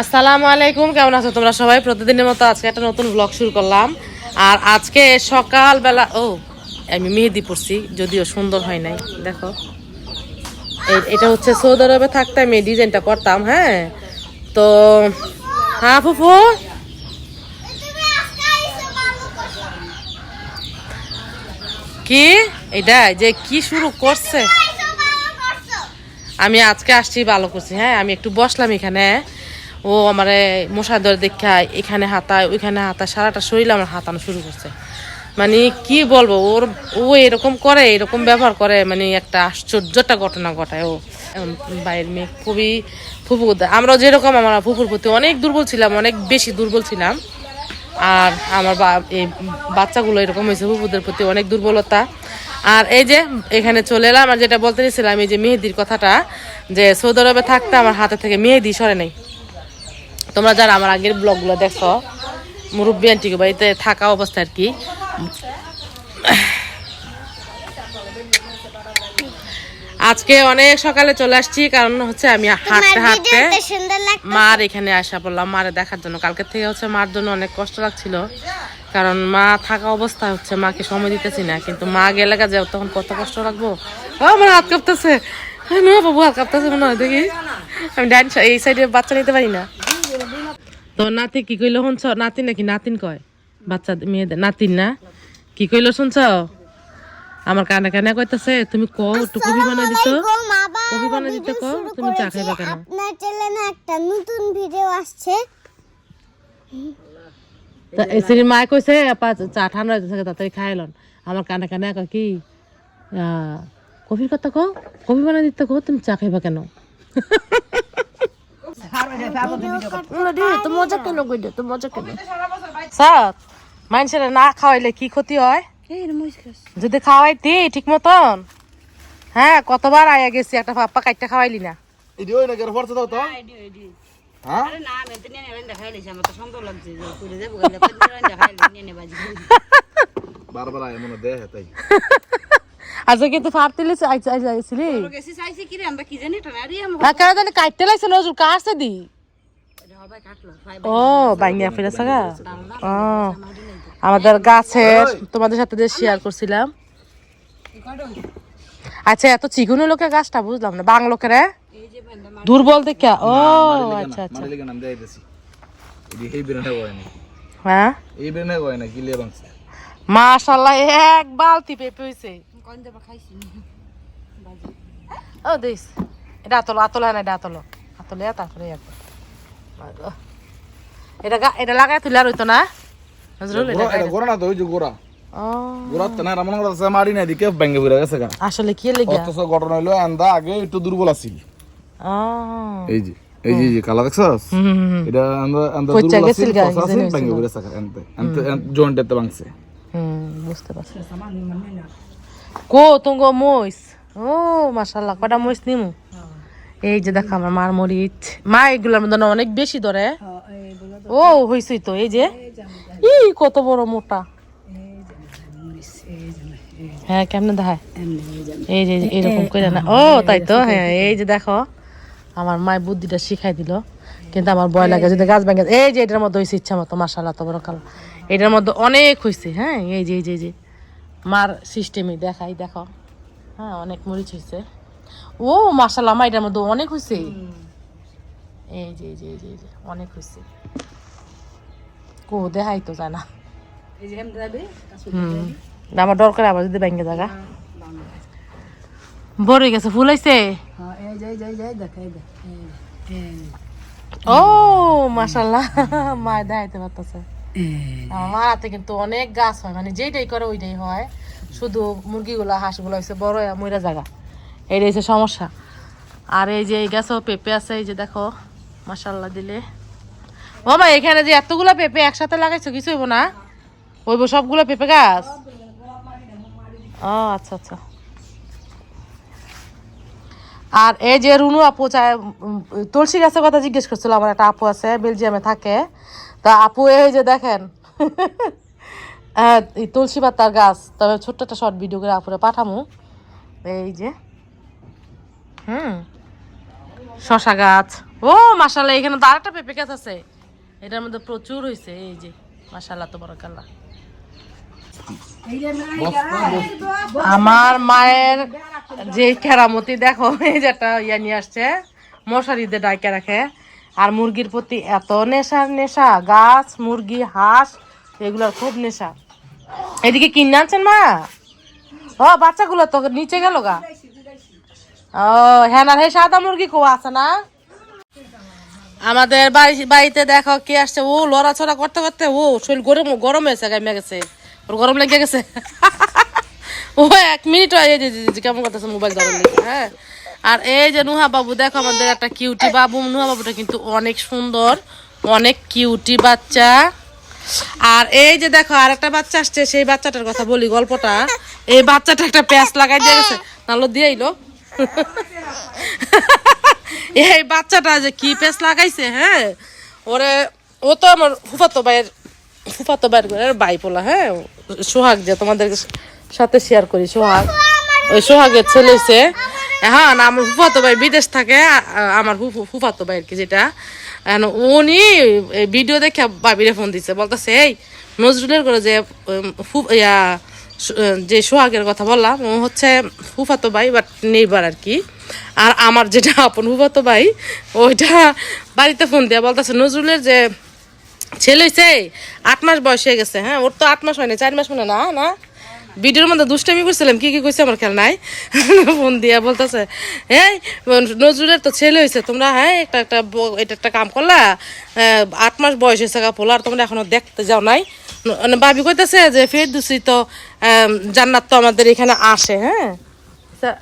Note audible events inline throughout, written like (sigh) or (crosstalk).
আসসালামু আলাইকুম, কেমন আছো তোমরা সবাই? প্রতিদিনের মতো আজকে একটা নতুন ব্লগ শুরু করলাম। আর আজকে সকালবেলা ও, আমি মেহেদি পড়ছি যদিও সুন্দর হয় নাই। দেখো। এটা হচ্ছে সৌদি আরবে থাকতে আমি ডিজাইনটা করতাম হ্যাঁ? তো হ্যাঁ ফুফু? কি? এটা, যে কি শুরু করছে? আমি আজকে আসছি ভালো করছি হ্যাঁ? আমি একটু বসলাম এখানে। ও আমার মশা ধরে দেখা এখানে হাতায় ওইখানে হাতায় সারাটা শরীর আমার হাতানো শুরু করছে। মানে কি বলব, ওর, ও এরকম করে, এরকম ব্যবহার করে মানে একটা আশ্চর্যটা ঘটনা ঘটায় ও। বাইরের মেয়ে খুবই ফুফু আমরা যেরকম, আমার ফুফুর প্রতি অনেক দুর্বল ছিলাম, অনেক বেশি দুর্বল ছিলাম। আর আমার এই বাচ্চাগুলো এরকম হয়েছে, ফুফুদের প্রতি অনেক দুর্বলতা। আর এই যে, এখানে চলে এলাম, আর যেটা বলতে চাইছিলাম, এই যে মেহেদির কথাটা, যে সৌদি আরবে থাকতে আমার হাতে থেকে মেহেদি সরে নেই। তোমরা যারা আমার আগের ব্লগগুলো দেখো মুরব্বী আন্টিকে বাড়িতে থাকা অবস্থা আর কি। আজকে অনেক সকালে চলে আসছি কারণ হচ্ছে আমি হাঁটতে হাঁটতে মার এখানে আসা বললাম মারে দেখার জন্য। কালকে থেকে হচ্ছে মার জন্য অনেক কষ্ট লাগছিল কারণ মা থাকা অবস্থা হচ্ছে মাকে সময় দিতেছি না কিন্তু মা গেলে কাজে তখন কত কষ্ট লাগবো। ও আমার হাত কাঁপতেছে। বাবু হাত কাঁপতেছে মনে হয় দেখি। আমি ডাইন এই সাইডে বাচ্চা নিতে পারি না। তো নাতি কি কইলো শুনছ? নাতিন নাকি নাতিন কয়? বাচ্চা মেয়েদের নাতিন না? কি কইলো শুনছ? আমার কানে কানে কইতাছে তুমি কো একটু কবি বানাই দিত কবি বানাই দিতে কো তুমি চা খাইবা কেন? আপনার চ্যানেলে একটা নতুন ভিডিও আসছে। তা এই সিঁড়ির মায় কইছে আপা চা ঠান্ডা হইতেছে তাড়াতাড়ি খাইলন আমার কানে কানে কয় কি কফির কথা কো কফি বানাই দিতে কো তুমি চা খাইবা কেন? (laughs) তো মজা কেন কইলে তো মজা কেন সাত মানুষের না খাওয়াইলে কি ক্ষতি হয় যদি খাওয়াইতি ঠিক মতন হ্যাঁ কতবার আয়া গেছি একটা পাপ্পা কাইটটা খাওয়াইলি না এডি না কেন ফরছে দাও তো হ্যাঁ বারবার আয় মনে দেয় তাই। (laughs) আজকে কিন্তু ফারতিলি আইছিলি কেন জানি কাটতে লাগছে নজর কাটছে দি ও বাইঙ্গা ফিরে সাগা ও আমাদের গাছের তোমাদের সাথে যে শেয়ার করছিলাম আচ্ছা এত চিগুনো লোকের গাছটা বুঝলাম না বাং লোকের দুর্বল দেখে ও আচ্ছা আচ্ছা হ্যাঁ মাশাল্লাহ এক বালতি পেঁপে হইছে ও দিস এটা আতলো আতলো হ্যাঁ এটা আতলো আতলে তারপরে এটা এটা লাগাই তুলে আর হইতো না? আসলে কি ঘটনা হইল এন্দা আগে একটু দুর্বল আছিল। ও। এই যে এই যে কালা দেখছস? হুম, হুম, হুম। এটা ব্যাঙ্গে ঘুরে সাকা এনতে এনতে জয়েন্টেতে বাংছে হুম বুঝতে পারছি। কো তুঙ্গ মইস। ও মাশাল্লাহ কটা মইস নিমু? এই যে দেখো আমার মার মরিচ। মা এগুলোর মধ্যে অনেক বেশি ধরে। ও হইছই তো এই যে? ই কত বড় মোটা। হ্যাঁ কেমনে দেখায়? এই যে এরকম করে না। ও তাই তো হ্যাঁ এই যে দেখো আমার মায়ের বুদ্ধিটা শিখাই দিল। কিন্তু আমার ভয় লাগে যদি গাছ ভেঙে এই যে এটার মধ্যে হয়েছে ইচ্ছা মতো মাসাল্লাহ তো বড় কাল এটার মধ্যে অনেক হয়েছে হ্যাঁ এই যে এই যে এই যে। মার সিস্টেমে দেখাই দেখো। হ্যাঁ অনেক মরিচ হয়েছে ও মাসাল্লাহ আমার এটার মধ্যে অনেক হয়েছে এই যে এই যে এই যে এই যে অনেক হয়েছে কো দেখাই তো যায় না। হুম। আমার দরকার আবার যদি ব্যাংকে জায়গা। বড় গেছে ফুল হয়েছে ও মাশাল্লাহ মা দেখাইতে পারতেছে। আমার মার হাতে কিন্তু অনেক গাছ হয় মানে যেটাই করে ওইটাই হয়। শুধু মুরগিগুলা, হাঁসগুলো হয়েছে বড় ময়রা জায়গা এইটাই হচ্ছে সমস্যা। আর এই যে এই গাছও পেঁপে আছে, এই যে দেখো মাশাল্লাহ দিলে। ও মা এখানে যে এতগুলো পেঁপে একসাথে লাগাইছো, কিছু হইব না? হইব সবগুলো পেঁপে গাছ? ও আচ্ছা আচ্ছা। আর এই যে রুনু আপু চায় তুলসী গাছের কথা জিজ্ঞেস করছিল, আমার একটা আপু আছে, বেলজিয়ামে থাকে। তা আপু, এই যে দেখেন। হ্যাঁ তুলসী পাতার গাছ। তবে ছোট্ট একটা শর্ট ভিডিও করে আপুরে পাঠামু। এই যে। হুম। শশা গাছ। ও মাসাল্লাহ এখানে তো আরেকটা পেঁপে গাছ আছে। এটার মধ্যে প্রচুর হয়েছে এই যে। মাসাল্লাহ তো বড় কাল্লা আমার মায়ের যে কেরামতি, দেখো, এই যে একটা ইয়া নিয়ে আসছে, মশারিতে ডাইকে রাখে। আর মুরগির প্রতি এত নেশার নেশা, গাছ, মুরগি, হাঁস এগুলোর খুব নেশা। এদিকে কিনে আনছেন মা? ও, বাচ্চাগুলো তো নিচে গেল গা। ও হ্যাঁ না সাদা মুরগি কো আছে না? আমাদের বাড়ি বাড়িতে দেখো কে আসছে। ও, লড়াছড়া করতে করতে, ও, শরীর গরম গরম হয়েছে গাইমে গেছে। ওর গরম লেগে গেছে। (laughs) ও, এক মিনিট কেমন করতেছে মোবাইল ধরে হ্যাঁ? আর এই যে নুহা বাবু, দেখো আমাদের একটা কিউটি বাবু। নুহা বাবুটা কিন্তু অনেক সুন্দর, অনেক কিউটি বাচ্চা। আর এই যে দেখো আর একটা বাচ্চা আসছে, সেই বাচ্চাটার কথা বলি গল্পটা। এই বাচ্চাটা একটা প্যাঁচ লাগাই দিয়ে গেছে। নাহলে দিয়ে আইলো এই বাচ্চাটা যে কি পেস লাগাইছে হ্যাঁ? ওরে, ও তো আমার ফুফাতো ভাইয়ের ফুফাতো ভাইয়ের ভাই পোলা হ্যাঁ? সোহাগ যে তোমাদের সাথে শেয়ার করি, সোহাগ। ওই সোহাগের ছেলে হইছে হ্যাঁ না আমার ফুফাতো ভাই বিদেশ থাকে আমার ফুফু- ফুফাতো ভাইয়ের কি যেটা। এখন উনি ভিডিও দেখে বাবিরে ফোন দিচ্ছে বলতেছে, এই, নজরুলের করে যে ইয়া যে সোহাগের কথা বললাম, ও হচ্ছে ফুফাতো ভাই বাট নেইবার আর কি। আর আমার যেটা আপন ফুফাতো ভাই, ওইটা বাড়িতে ফোন দিয়ে বলতেছে, নজরুলের যে ছেলে হয়েছে আট মাস বয়স হয়ে গেছে হ্যাঁ ওর তো আট মাস হয়নি চার মাস মানে না না? ভিডিওর মধ্যে দুষ্টামি করছিলাম, কি কি কইছে আমার খেয়াল নাই। (laughs) ফোন দিয়া বলতেছে এই নজরুলের তো ছেলে হয়েছে তোমরা হ্যাঁ একটা একটা এটা একটা কাম করলা আট মাস বয়স হয়েছে পোলা আর তোমরা এখনও দেখতে যাও নাই। মানে ভাবি কইতেছে যে, ফের দুসি তো জান্নাত তো আমাদের এখানে আসে হ্যাঁ?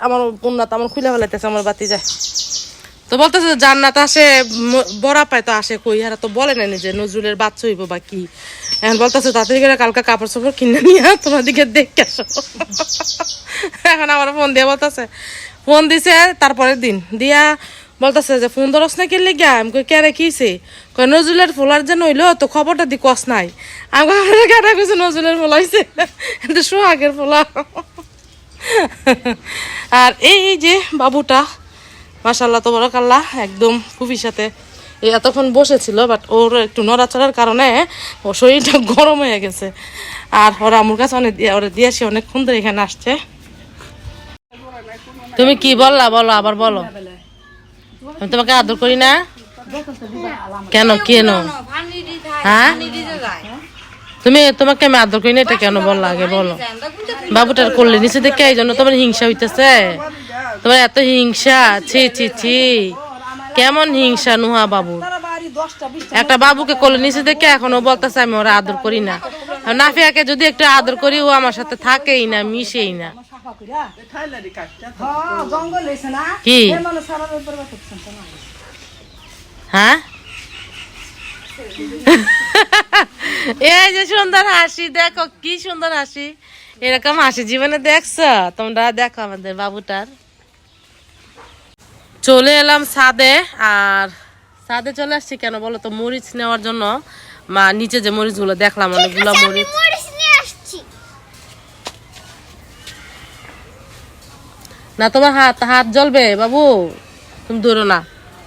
আমার উন্নত আমার খুলে ফেলাইতেছে, আমার বাতি যায়। তো বলতেছে যে জান্নাত আসে বড়া পায় তো আসে কই? হারা তো বলে না যে নজরুলের বাচ্চা হইব বা কি? এখন বলতেছে করে কালকে কাপড় চাপড় কিনে নিয়ে তোমার দিকে দেখে আসো। এখন আমার ফোন দিয়ে বলতেছে, ফোন দিছে তারপরের দিন। দিয়া বলতেছে যে, ফোন ধরস না কিনলে গিয়া? আমি কই, কেরে কিছে কই, নজরুলের ফোলার যেন হইল, তো খবরটা দি কস নাই। আমি কেটে কইছে নজরুলের ফোলা হইছে? কিন্তু সোহাগের ফোলা। আর এই যে বাবুটা মাসাল্লাহ তোবরাকাল্লাহ, একদম খুবই সাথে। এতক্ষণ বসেছিল বাট ওর একটু নড়াচড়ার কারণে ওর শরীরটা (laughs) গরম হয়ে গেছে। আর ওরা আমার কাছে অনেক দিয়ে, ওরা দিয়েছে অনেকক্ষণ ধরে এখানে আসছে। তুমি কি বললা? বলো, আবার বলো। আমি তোমাকে আদর করি না? কেন কেন? হ্যাঁ? তুমি, তোমাকে আমি আদর করি না, এটা কেন বললা? আগে বলো। বাবুটার করলে নিচে দেখে এই জন্য তোমার হিংসা হইতেছে। তোমার এত হিংসা? ছি ছি ছি। কেমন হিংসা নুহা বাবু? একটা বাবুকে কোলে নিচে দেখে এখনও বলতেছে আমি ওরা আদর করি না। নাফিয়াকে যদি একটু আদর করি, ও আমার সাথে থাকেই না, মিশেই না। কি? হ্যাঁ? এই যে সুন্দর হাসি, দেখো কি সুন্দর হাসি। এরকম হাসি জীবনে দেখছ? তোমরা দেখো আমাদের বাবুটার। চলে এলাম ছাদে আর ছাদে চলে আসছি কেন বলো তো? মরিচ নেওয়ার জন্য। মা নিচে যে মরিচগুলো দেখলাম অনেকগুলো মরিচ। মরিচ না তোমার হাত হাত জ্বলবে বাবু। তুমি দৌড়ো না।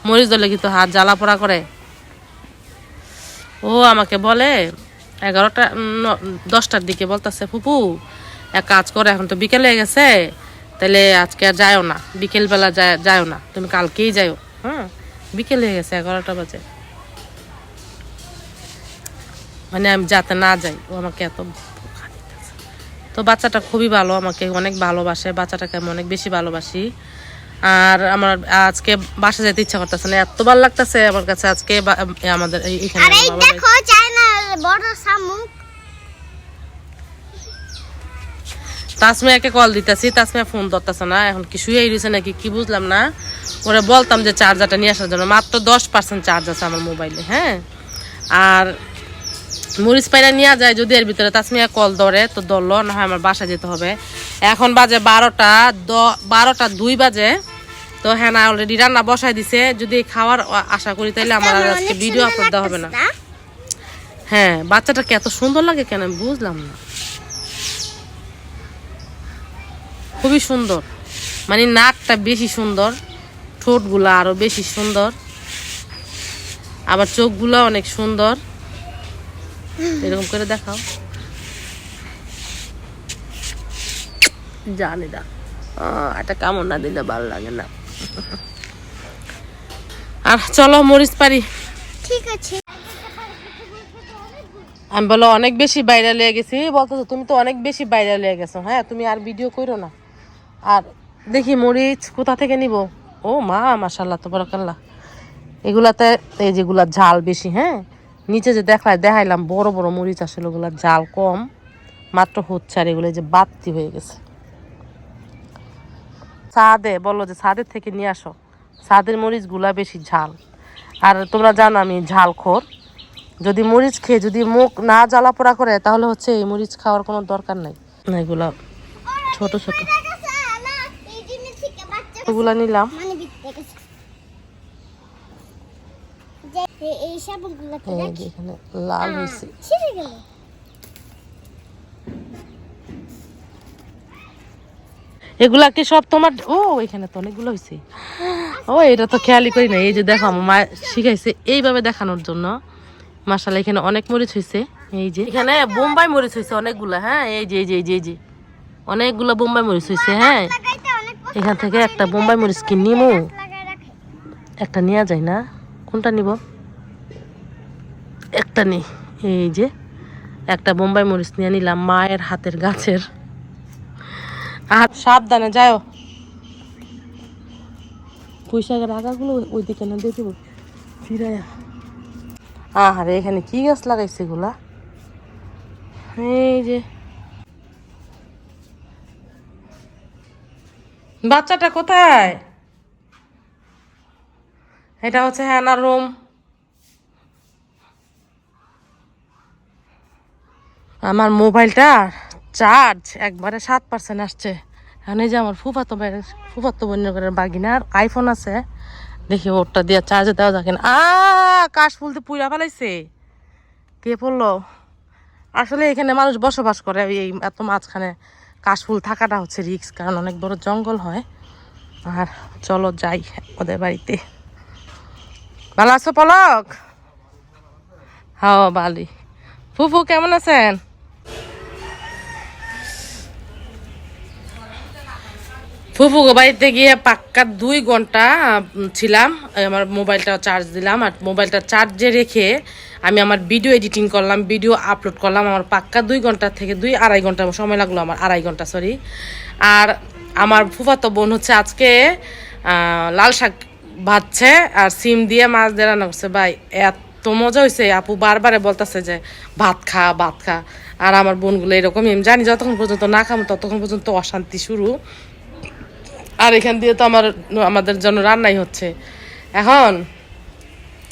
মরিচ জ্বলে কিন্তু হাত জ্বালা পোড়া করে। ও আমাকে বলে এগারোটা দশটার দিকে বলতেছে ফুপু এক কাজ করে এখন তো বিকেলে হয়ে গেছে। তাহলে আজকে আর যাও না। বিকেলবেলা যায় না। তুমি কালকেই যাও হ্যাঁ বিকেল হয়ে গেছে এগারোটা বাজে। মানে আমি যাতে না যাই ও আমাকে এত তো বাচ্চাটা খুবই ভালো আমাকে অনেক ভালোবাসে। বাচ্চাটাকে আমি অনেক বেশি ভালোবাসি। আর আমার আজকে বাসা যেতে ইচ্ছা করতেছে না। এত ভালো লাগতেছে আমার কাছে আজকে আমাদের এই- এখানে আর এই বাবার বাড়ি- দেখো চায়নার বড় শামুক। তাসমিয়াকে কল দিতেছি তাসমিয়া ফোন ধরতেছে না এখন কি শুয়ে রয়েছে নাকি কি বুঝলাম না। ওরা বলতাম যে চার্জারটা নিয়ে আসার জন্য মাত্র দশ পার্সেন্ট চার্জ আছে আমার মোবাইলে হ্যাঁ? আর মরিচ পাইরা নিয়ে যায় যদি এর ভিতরে তাসমিয়া কল ধরে তো ধরলো না হয় আমার বাসা যেতে হবে। এখন বাজে বারোটা দ বারোটা দুই বাজে তো হ্যাঁ না অলরেডি রান্না বসাই দিছে যদি খাওয়ার আশা করি তাহলে আমার আর আজকে ভিডিও আপলোড দেওয়া হবে না? হ্যাঁ বাচ্চাটাকে এত সুন্দর লাগে কেন আমি বুঝলাম না। খুবই সুন্দর। মানে নাকটা বেশি সুন্দর ঠোঁটগুলো আরও বেশি সুন্দর। আবার চোখগুলো অনেক সুন্দর। এরকম করে দেখাও। জানি না। এটা কামড় না দিলে ভালো লাগে না। আর চলো মরিচ পারি ঠিক আছে। আমি বলো অনেক বেশি বাইরে লেগে গেছি। বলতেছো তুমি তো অনেক বেশি বাইরে লেগে গেছো। হ্যাঁ তুমি আর ভিডিও করো না। আর দেখি মরিচ কোথা থেকে নিব? ও মা মাশাল্লাহ তো বরকাল্লাহ এগুলাতে এই যেগুলা ঝাল বেশি হ্যাঁ? নিচে যে দেখায়, দেখাইলাম, বড় বড় মরিচ আসলে ওগুলা ঝাল কম। মাত্র হচ্ছে আর এগুলো যে বাড়তি হয়ে গেছে। সাদে, বলো যে সাদের থেকে নিয়ে আসো। সাদের মরিচগুলা বেশি ঝাল। আর তোমরা জানো আমি ঝাল খোর। যদি মরিচ খেয়ে যদি মুখ না জ্বালা পোড়া করে, তাহলে হচ্ছে এই মরিচ খাওয়ার কোনো দরকার নাই। এগুলা ছোট ছোট এই জিনিস থেকে বাচ্চা ওগুলা নিলাম। মানে এখানে লাল হয়েছে এগুলা কি সব তোমার ও এখানে তো অনেকগুলো হয়েছে ও এটা তো খেয়ালই করি না এই যে দেখো আমার মা শিখাইছে এইভাবে দেখানোর জন্য। মাসালা এখানে অনেক মরিচ হয়েছে এই যে এখানে বোম্বাই মরিচ হয়েছে অনেকগুলা হ্যাঁ? এই যে এই যে এই যে অনেকগুলো বোম্বাই মরিচ হয়েছে হ্যাঁ? এখান থেকে একটা বোম্বাই মরিচ কি নিমু? একটা নেওয়া যায় না? কোনটা নিব? একটা নি। এই যে, একটা বোম্বাই মরিচ নিয়ে নিলাম মায়ের হাতের গাছের। আর সাবধানে যাও। পুঁইশাকের আগাগুলো ওই দিকে না দিয়ে ফিরাইয়া। আহারে, এখানে কি গাছ লাগাইছে এগুলা? এই যে বাচ্চাটা কোথায়? এটা হচ্ছে হ্যানার রুম। আমার মোবাইলটা চার্জ একবারে সাত পার্সেন্ট আসছে। এখন এই যে আমার ফুফাতো ফুফাতো বোনের ঘরের বাগিনার আইফোন আছে। দেখি ওরটা দিয়ে চার্জে দেওয়া যাকে না আ, কাশ ফুলতে পুইরা ফেলাইছে। কে পড়ল? আসলে এখানে মানুষ বসবাস করে এই এত মাঝখানে। কাশফুল থাকাটা হচ্ছে রিক্স কারণ অনেক বড় জঙ্গল হয়। আর চলো যাই ওদের বাড়িতে। ভালো আছো পলক? হ্যাঁ বালি ফুফু, কেমন আছেন? ফুফু বাড়িতে গিয়ে পাক্কা দুই ঘণ্টা ছিলাম। আমার মোবাইলটা চার্জ দিলাম আর মোবাইলটা চার্জে রেখে আমি আমার ভিডিও এডিটিং করলাম ভিডিও আপলোড করলাম। আমার পাক্কা দুই ঘণ্টা থেকে দুই আড়াই ঘণ্টা সময় লাগল আমার, আড়াই ঘণ্টা সরি আর আমার ফুফাতো বোন হচ্ছে আজকে লাল শাক ভাজছে আর সিম দিয়ে মাছ দিয়ে রান্না করছে। ভাই, এত মজা হয়েছে আপু বারবারে বলতেছে যে, ভাত খা ভাত খা। আর আমার বোনগুলো এরকমই। আমি জানি যতক্ষণ পর্যন্ত না খাব ততক্ষণ পর্যন্ত অশান্তি শুরু। আর এখান দিয়ে তো আমার, আমাদের জন্য রান্নাই হচ্ছে। এখন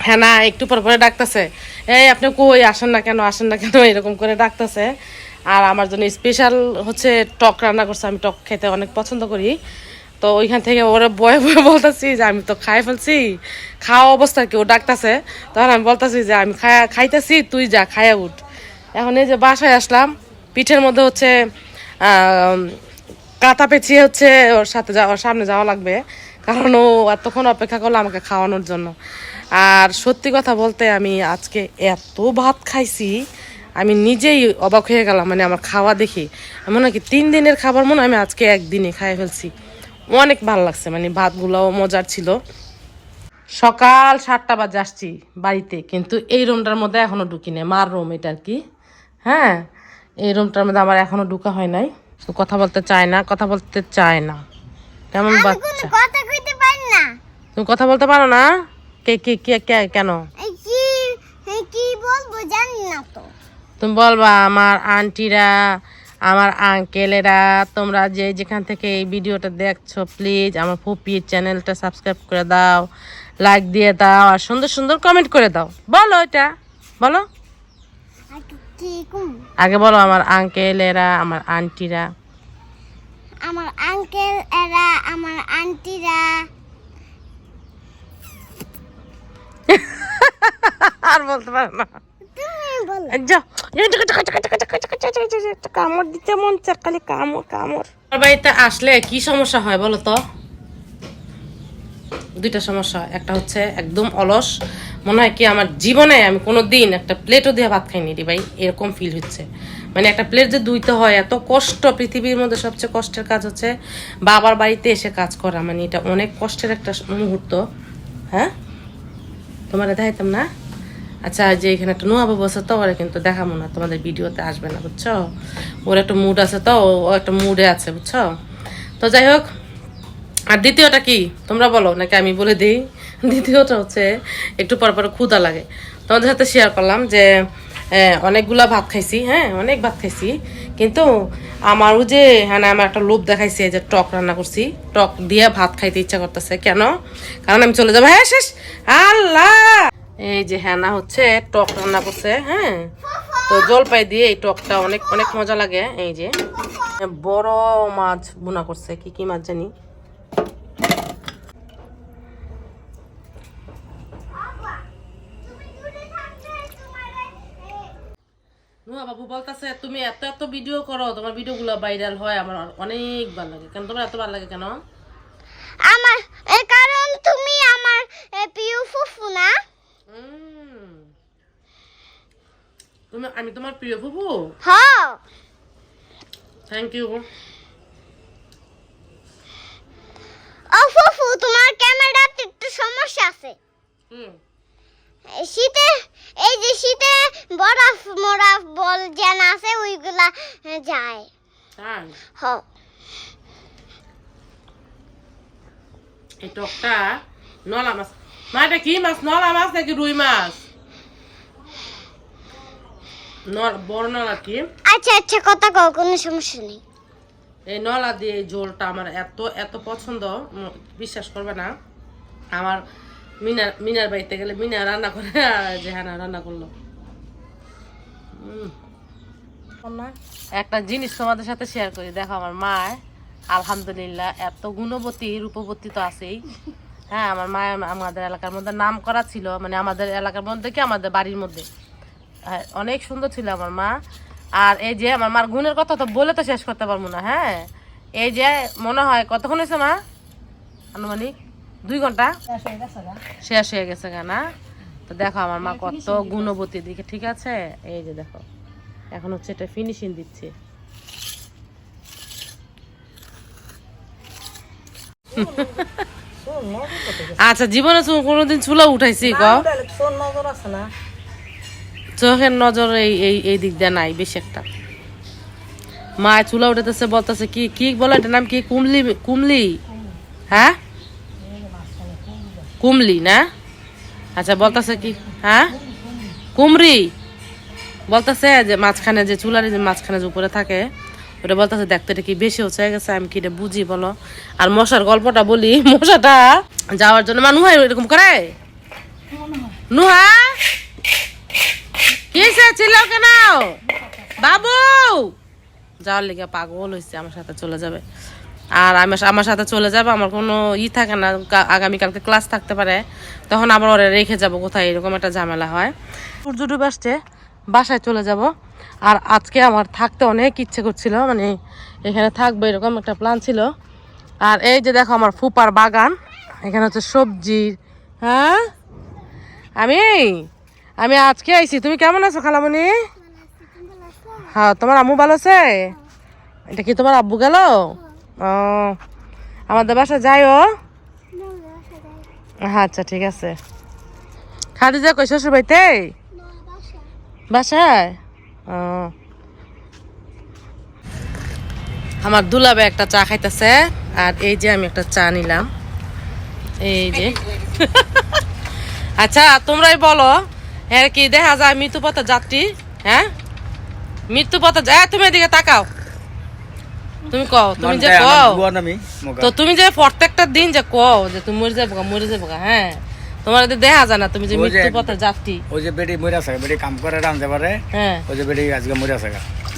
হ্যাঁ না একটু পর পরে ডাকতেছে, এই আপনি কই? আসেন না কেন? আসেন না কেন? এরকম করে ডাকতেছে। আর আমার জন্য স্পেশাল হচ্ছে টক রান্না করছে। আমি টক খেতে অনেক পছন্দ করি। তো ওইখান থেকে ওরা বয়ে বয়ে বলতেছি যে, আমি তো খাই ফেলছি। খাওয়া অবস্থা কেউ ডাকতেছে। তখন আমি বলতেছি যে, আমি খায়া, খাইতেছি, তুই যা, খায়া উঠ। এখন এই যে বাসায় আসলাম, পিঠের মধ্যে হচ্ছে কাঁথা পেঁচিয়ে হচ্ছে ওর সাথে যাওয়ার সামনে যাওয়া লাগবে। কারণ ও এতক্ষণ অপেক্ষা করল আমাকে খাওয়ানোর জন্য। আর সত্যি কথা বলতে আমি আজকে এত ভাত খাইছি, আমি নিজেই অবাক হয়ে গেলাম মানে আমার খাওয়া দেখি। মনে হয় কি, তিন দিনের খাবার মনে আমি আজকে একদিনে খাই ফেলছি। অনেক ভালো লাগছে মানে ভাতগুলোও মজার ছিল। সকাল সাতটা বাজে আসছি বাড়িতে, কিন্তু এই রুমটার মধ্যে এখনও ঢুকি মার রুম এটা আর কি। হ্যাঁ এই রুমটার মধ্যে আমার এখনও ঢুকা হয় নাই। তো কথা বলতে চায় না কথা বলতে চায় না। কেমন বাচ্চা? কথা কইতে পারি না। তুমি কথা বলতে পারো না? কে কে কে কে- কেন? কি বলব জানি না তো। তুমি বলবা আমার আন্টিরা আমার আঙ্কেলেরা তোমরা যে যেখান থেকে এই ভিডিওটা দেখছ প্লিজ আমার ফুপির চ্যানেলটা সাবস্ক্রাইব করে দাও লাইক দিয়ে দাও আর সুন্দর সুন্দর কমেন্ট করে দাও। বলো এটা বলো। আগে বলো আমার আঙ্কেলেরা আমার আন্টিরা আমার আঙ্কেল এরা আমার আন্টিরা আর বলতে পারো না কামড় দিতে মন চায় খালি কামড় কামড় বাড়িতে আসলে কি সমস্যা হয় বলো তো দুইটা সমস্যা। একটা হচ্ছে একদম অলস। মনে হয় কি আমার জীবনে আমি কোনো দিন একটা প্লেটও দিয়ে ভাত খাইনি রে ভাই। এরকম ফিল হচ্ছে। মানে একটা প্লেট যে ধুইতে হয়, এত কষ্ট। পৃথিবীর মধ্যে সবচেয়ে কষ্টের কাজ হচ্ছে বাবার বাড়িতে এসে কাজ করা। মানে এটা অনেক কষ্টের একটা মুহূর্ত। হ্যাঁ? তোমার দেখাইতাম না? আচ্ছা যে এখানে একটা নোয়া বাবু আছে তো, ওরা কিন্তু দেখাবো না। তোমাদের ভিডিওতে আসবে না, বুঝছ? ওর একটা মুড আছে তো, ও একটা মুডে আছে, বুঝছ? তো যাই হোক আর দ্বিতীয়টা কি? তোমরা বলো, নাকি আমি বলে দিই? দ্বিতীয়টা হচ্ছে, একটু পর পর ক্ষুদা লাগে। তোমাদের সাথে শেয়ার করলাম যে অনেকগুলা ভাত খাইছি হ্যাঁ অনেক ভাত খাইছি। কিন্তু আমারও যে হ্যাঁ আমার একটা লোভ দেখাইছে যে টক রান্না করছি। টক দিয়ে ভাত খাইতে ইচ্ছা করতেছে। কেন? কারণ আমি চলে যাব। হ্যাঁ শেষ। আল্লাহ! এই যে হ্যাঁ হচ্ছে, টক রান্না করছে হ্যাঁ। তো জলপাই দিয়ে এই টকটা অনেক অনেক মজা লাগে। এই যে, বড় মাছ বোনা করছে। কি কি মাছ জানি নুয়া বাবু বলতেছে তুমি এত এত ভিডিও করো তোমার ভিডিওগুলো ভাইরাল হয় আমার অনেক ভালো লাগে। কেন তোমার এত ভালো লাগে কেন? আমার এ কারণ তুমি আমার প্রিয় ফুফু না। তুমি আমি তোমার প্রিয় ফুফু? হ। থ্যাংক ইউ ও ফুফু তোমার ক্যামেরাতে একটু সমস্যা আছে। হুম। এই শীতে এই যে শীতে বরফ মরফ বল যেন আছে ওইগুলা যায়। হ। এই টকটা নলা মাছ। মা এটা কি মাছ? নলা মাছ নাকি রুই মাছ? বড় নলা কি? আচ্ছা আচ্ছা কথা কও কোনো সমস্যা নেই। এই নলা দিয়ে এই ঝোলটা আমার এত এত পছন্দ বিশ্বাস করবে না। আমার মিনার মিনার বাড়িতে গেলে মিনা রান্না করে আর জেহানা রান্না করল। একটা জিনিস তোমাদের সাথে শেয়ার করি। দেখো আমার মা আলহামদুলিল্লাহ এত গুণবতী রূপবতী তো আছেই। হ্যাঁ আমার মা আমাদের এলাকার মধ্যে নাম করা ছিল মানে আমাদের এলাকার মধ্যে কি আমাদের বাড়ির মধ্যে। হ্যাঁ, অনেক সুন্দর ছিল আমার মা। আর এই যে আমার মার গুণের কথা তো বলে তো শেষ করতে পারব না হ্যাঁ? এই যে মনে হয় কতক্ষণ হয়েছে মা? আনুমানিক? দুই ঘণ্টা? শেষ হয়ে গেছে গা। শেষ হয়ে গেছে গা না? তো দেখো আমার মা কত গুণবতী দিকে ঠিক আছে? এই যে দেখো এখন হচ্ছে এটা ফিনিশিং দিচ্ছে। আচ্ছা জীবনে কোনোদিন চুলা উঠাইছি চোখের নজর এই এই এই দিক দিয়ে নাই বেশি একটা। মা চুলা উঠাতেছে বলতেছে কি কি বলে এটার নাম কি? কুমলি? কুমলি। হ্যাঁ? কুমলি, না? আচ্ছা বলতেছে কি? হ্যাঁ? কুমরি, বলতেছে যে মাঝখানে যে চুলার যে মাঝখানে যে উপরে থাকে, ওটা বলতেছে দেখতে এটা কি বেশি হচ্ছে? গেছে আমি কি এটা বুঝি, বলো। আর মশার গল্পটা বলি, মশাটা যাওয়ার জন্য মানুষ এরকম করে? নুহা? কিসে ছিল কেন? বাবু! যাওয়ার লেগে পাগল হয়েছে আমার সাথে চলে যাবে। আর আমার আমার সাথে চলে যাবে আমার কোনো ই থাকে না আগামীকালকে ক্লাস থাকতে পারে তখন আবার ওরা রেখে যাব কোথায় এরকম একটা ঝামেলা হয়। সূর্য ডুবে আসছে বাসায় চলে যাব। আর আজকে আমার থাকতে অনেক ইচ্ছে করছিল মানে এখানে থাকব এরকম একটা প্ল্যান ছিল। আর এই যে দেখো আমার ফুপার বাগান এখানে হচ্ছে সবজি হ্যাঁ? আমি আমি আজকে আইছি তুমি কেমন আছো খালামণি? হ্যাঁ তোমার আম্মু ভালো আছে? এটা কি তোমার আব্বু গেল? ও আমাদের বাসা যাইও? আচ্ছা ঠিক আছে। খাদিজা কই শ্বশুর বাড়িতে বাসায়। ও। আমার দুলাবে একটা চা খাইতেছে আর এই যে আমি একটা চা নিলাম। এই যে। আচ্ছা তোমরাই বলো হ্যাঁ কি দেখা যায় মৃত্যুপথের যাত্রী? হ্যাঁ? মৃত্যুপথে যায় তুমি এদিকে তাকাও। তুমি কও তুমি যে কও। তো তুমি যে প্রত্যেকটা দিন যে কও যে তুমি মরে যাব মরে যাব হ্যাঁ। তোমার এদের দেখা যায় না তুমি যে ওই যে- মৃত্যুপথের যাত্রী। ওই যে বেটি মরে আছে বেটি কাম করে রাঁধতে পারে হ্যাঁ। ওই যে বেটি আজকে মরে আছে।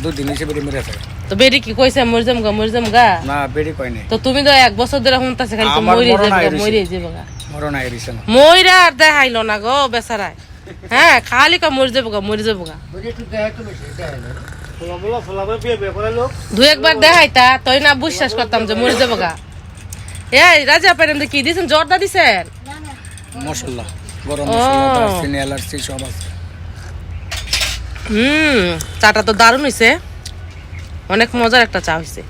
দুদিন হয়েছে বেটি মরে আছে তো বেরি কি কইছে মরে যাব গা, মরে যাব গা না বেটি কয় নাই। তো তুমি তো এক বছর ধরে শুনতেছে খালি তো মরে যাব। মরে যাব গা। মরণ আইরিছে না। ময়রা আর দেখাইলো না গো বেচারায়। হ্যাঁ খালি কা মরে যাব গা মরে যাব গা দু একবার দেখাইতা তই না বিশ্বাস করতাম যে মরে যাব গা। এই রাজা পেরেন কি দিয়েছেন জর্দা দিছেন? মশলা গরম মশলা সব আছে। হুম চাটা তো দারুণ হয়েছে অনেক মজার একটা চা হয়েছে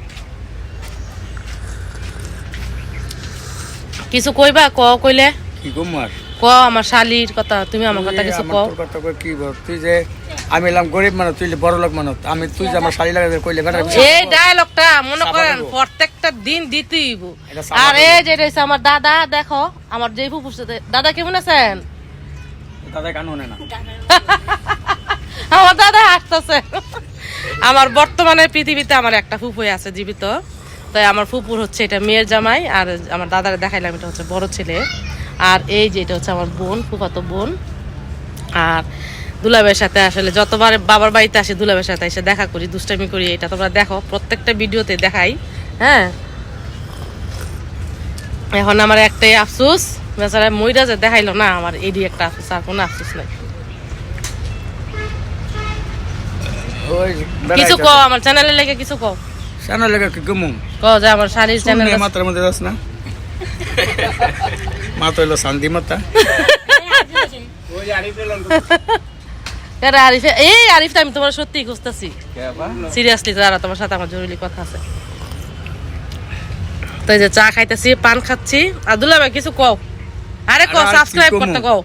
কিছু কইবা ক কইলে? কি গম আর? ক আমার শালির কথা তুমি আমার কথা কিছু কও। কথা কই কি বল? তুই যে আমি এলাম গরিব মানুষ তুই বড় লোক মানুষ আমি তুই যে আমার শাড়ি লাগাতে কইলে এই ডায়লগটা মনে করেন প্রত্যেকটা দিন দিতেই। আর এই যে হচ্ছে আমার দাদা দেখো আমার যে ফুপুর সাথে দাদা কেমন আছেন? দাদা গান না। (laughs) আমার দাদা হাসতেছে। আমার বর্তমানে পৃথিবীতে আমার একটা ফুপুই আছে জীবিত। তাই আমার ফুপুর হচ্ছে এটা মেয়ের জামাই আর আমার দাদারে দেখাইলাম এটা হচ্ছে বড় ছেলে। আর এই যে এটা হচ্ছে আমার বোন ফুফাতো বোন। আর দুলাবের সাথে আসলে যতবার বাবার বাড়িতে আসে দুলাবের সাথে এসে দেখা করি দুষ্টামি করি এটা তোমরা দেখো প্রত্যেকটা ভিডিওতে দেখাই হ্যাঁ? এখন আমার একটাই আফসোস বেচারা মইরা যে দেখাইলো না আমার এডি একটা আফসোস আর কোনো আফসোস নাই। কিছু কও আমার চ্যানেলে লেগে কিছু কও? সানো লেগে কি গমু কও যে আমার শাড়ির চ্যানেল শুনে মাত্রার মধ্যে যাস না। (laughs) মাত্র হইল শান্তি মাতা (laughs) আরে আরিফ এই আরিফ আমি তোমার সত্যি খুঁজতেছি। সিরিয়াসলি যারা তোমার সাথে আমার জরুরি কথা আছে। তো যে চা খাইতেছি পান খাচ্ছি। আর দুলা ভাই কিছু কও? আরে কও সাবস্ক্রাইব করতে কও।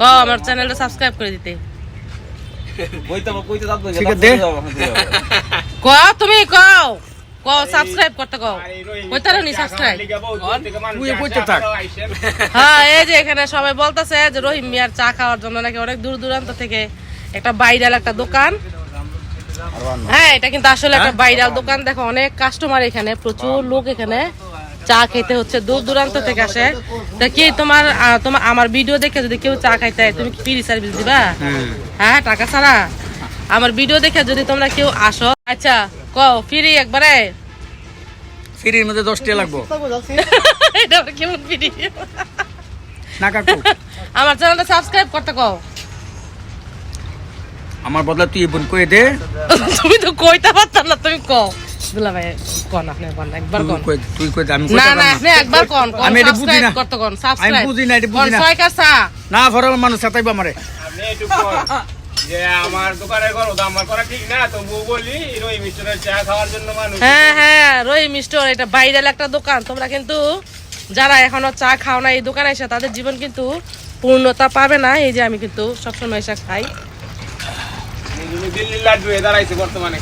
কও আমার চ্যানেলটা সাবস্ক্রাইব করে দিতে। ঠিক আছে। দে কও তুমি কও। কও সাবস্ক্রাইব করতে কও। কইতারো নি সাবস্ক্রাইব তুই কইতে থাক। হ্যাঁ এই যে এখানে সবাই বলতেছে যে রহিম মিয়ার চা খাওয়ার জন্য নাকি অনেক দূর দূরান্ত থেকে একটা বাইরাল একটা দোকান। হ্যাঁ এটা কিন্তু আসলে একটা বাইরাল দোকান। দেখো অনেক কাস্টমার এখানে প্রচুর লোক এখানে চা খেতে হচ্ছে। দূর দূরান্ত থেকে আসে। তা কি তোমার তোমার আমার ভিডিও দেখে যদি কেউ চা খাইতে তুমি কি ফ্রি সার্ভিস দিবা? হ্যাঁ টাকা ছাড়া? আমার ভিডিও দেখে যদি তোমরা কেউ আসো আচ্ছা কও ফ্রি একবারে? ফ্রির মধ্যে দশ টাকা লাগবো। (laughs) এটা কেমন ফ্রি না কাকু। আমার চ্যানেলটা সাবস্ক্রাইব করতে কও। আমার বদলা তুই বোন কয়ে দে। (laughs) তুমি তো কইতে পারতাম না তুমি কও। দুলা ভাই কোন আপনি কোন একবার কোন। তুই দে, আমি না না আপনি একবার কোন কোন আমি এটা বুঝি না। করতে কোন সাবস্ক্রাইব বুঝি না, এটা বুঝি কোন না। ছয় কাসা না ফরল মানুষ সাতাইবা আমারে। আপনি একটু কর যে আমার ঘর ওটা আমার করা ঠিক না তো বউ বলি রই মিস্টারের চা খাওয়ার জন্য মানুষ। হ্যাঁ হ্যাঁ রহিম স্টোর এটা বাইরের একটা দোকান। তোমরা কিন্তু যারা এখনও চা খাও না এই দোকানে এসে তাদের জীবন কিন্তু পূর্ণতা পাবে না। এই যে আমি কিন্তু সবসময় এসে খাই। দিল্লির লাড্ডু এ দাঁড়াইছে বর্তমানে।